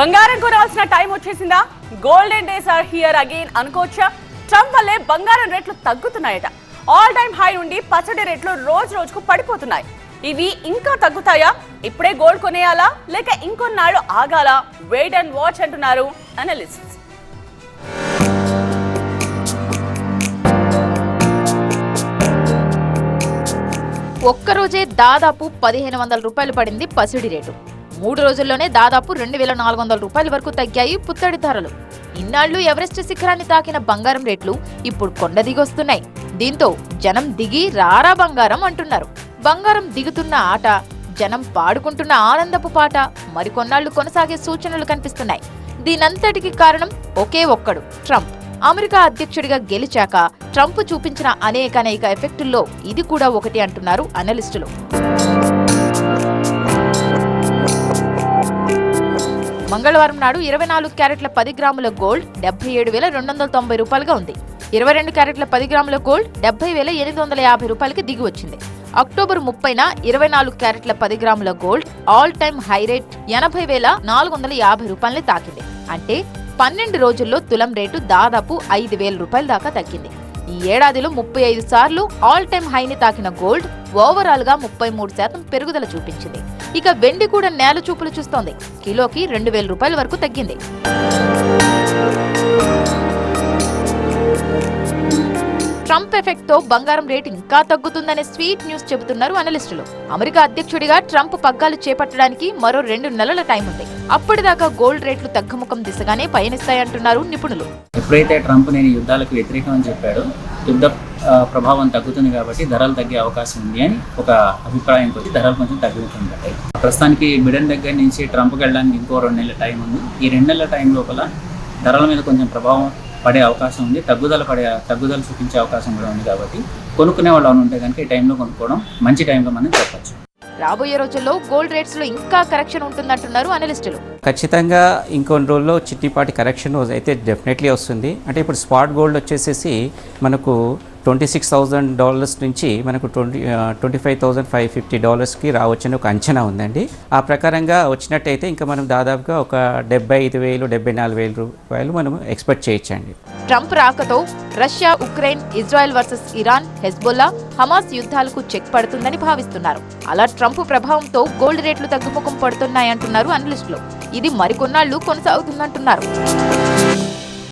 బంగారం కొనాల్సిన టైం వచ్చేసిందా? Golden days are here again అనుకోవచ్చా? ట్రంప్ వల్లే బంగారం రేట్లు తగ్గుతున్నాయట. ఆల్ టైమ్ హై నుండి పచ్చడి రేట్లు రోజు రోజుకు పడిపోతున్నాయి. ఇవి ఇంకా తగ్గుతాయా? ఇప్పుడే గోల్డ్ కొనేయాలా? లేక ఇంకొన్నాళ్ళు ఆగాలా? వెయిట్ అండ్ వాచ్ అంటున్నారు అనలిస్ట్ ఒక్కరోజే దాదాపు పదిహేను వందల రూపాయలు పడింది పసిడి రేటు. మూడు రోజుల్లోనే దాదాపు రెండు వేల నాలుగు వందల రూపాయల వరకు తగ్గాయి పుత్తడి ధరలు. ఇన్నాళ్ళు ఎవరెస్ట్ శిఖరాన్ని తాకిన బంగారం రేట్లు ఇప్పుడు కొండ దిగొస్తున్నాయి దీంతో జనం దిగి రారా బంగారం అంటున్నారు. బంగారం దిగుతున్న ఆట జనం పాడుకుంటున్న ఆనందపు పాట మరికొన్నాళ్ళు కొనసాగే సూచనలు కనిపిస్తున్నాయి. దీనంతటికి కారణం ఒకే ఒక్కడు ట్రంప్. అమెరికా అధ్యక్షుడిగా గెలిచాక ట్రంప్ చూపించిన అనేక అనేక ఎఫెక్టుల్లో ఇది కూడా ఒకటి అంటున్నారు అనలిస్టులు. మంగళవారం నాడు ఇరవై నాలుగు క్యారెట్ల పది గ్రాముల గోల్డ్ డెబ్బై ఏడు వేల రెండు వందల తొంభై రూపాయలుగా ఉంది. ఇరవై రెండు క్యారెట్ల పది గ్రాముల గోల్డ్ డెబ్బై వేల ఎనిమిది వందల యాభై రూపాయలకి దిగి వచ్చింది. అక్టోబర్ ముప్పైన ఇరవై నాలుగు క్యారెట్ల పది గ్రాముల gold all time high rate ఎనభై వేల నాలుగు వందల యాభై రూపాయలని తాకింది. అంటే పన్నెండు రోజుల్లో తులం రేటు దాదాపు ఐదు వేల రూపాయల దాకా తగ్గింది. ఈ ఏడాదిలో ముప్పై ఐదు సార్లు ఆల్ టైమ్ హైని తాకిన గోల్డ్ ఓవరాల్గా ముప్పై మూడు శాతం పెరుగుదల చూపించింది. ఇక వెండి కూడా నేల చూపులు చూస్తోంది. కిలోకి రెండు వేల రూపాయల వరకు తగ్గింది. ట్రంప్ ఎఫెక్ట్తో బంగారం రేటు ఇంకా తగ్గుతుందనే స్వీట్ న్యూస్ చెబుతున్నారు అనలిస్టులు. అమెరికా అధ్యక్షుడిగా ట్రంప్ పగ్గాలు చేపట్టడానికి మరో రెండు నెలల టైం ఉంది. అప్పటిదాకా గోల్డ్ రేట్లు తగ్గుముఖం దిశగానే పయనిస్తాయంటున్నారు నిపుణులు. ఎప్పుడైతే ట్రంప్ నేను యుద్ధాలకు వ్యతిరేకం అని చెప్పాడు యుద్ధ ప్రభావం తగ్గుతుంది కాబట్టి ధరలు తగ్గే అవకాశం ఉంది అని ఒక అభిప్రాయం వచ్చి ధరలు కొంచెం తగ్గుతుంటాయి. ప్రస్తుతానికి బిడెన్ దగ్గర నుంచి ట్రంప్కి వెళ్ళడానికి ఇంకో రెండు నెలల టైం ఉంది. ఈ రెండు నెలల టైం లోపల ధరల మీద కొంచెం ప్రభావం పడే అవకాశం ఉంది. తగ్గుదల పడే తగ్గుదల చూపించే అవకాశం కూడా ఉంది కాబట్టి కొనుక్కునే వాళ్ళు ఉంటే కనుక ఈ టైంలో కొనుక్కోవడం మంచి టైంలో మనం చెప్పచ్చు. రాబోయే రోజుల్లో గోల్డ్ రేట్స్లో ఇంకా కరెక్షన్ ఉంటుందంటున్నారు అనలిస్టులు ఖచ్చితంగా ఇంకొన్ని రోజుల్లో చిట్టిపాటి కరెక్షన్ అయితే డెఫినెట్లీ వస్తుంది. అంటే ఇప్పుడు స్పాట్ గోల్డ్ వచ్చేసేసి మనకు ట్వంటీ సిక్స్ థౌజండ్ డాలర్స్ నుంచి మనకు twenty twenty five thousand five fifty డాలర్స్కి రావచ్చని ఒక అంచనా ఉందండి. ఆ ప్రకారంగా వచ్చినట్టయితే ఇంకా మనం దాదాపుగా ఒక డెబ్బై ఐదు వేలు డెబ్బై నాలుగు వేల రూపాయలు మనం ఎక్స్పెక్ట్ చేయొచ్చండి. ట్రంప్ రాకతో Russia Ukraine Israel versus Iran Hezbollah Hamas యుద్ధాలకు check పడుతుందని భావిస్తున్నారు. అలా ట్రంప్ ప్రభావంతో గోల్డ్ రేట్లు తగ్గుముఖం పడుతున్నాయంటున్నారు అనలిస్టులు. ఇది మరికొన్నాళ్ళు కొనసాగుతుందంటున్నారు.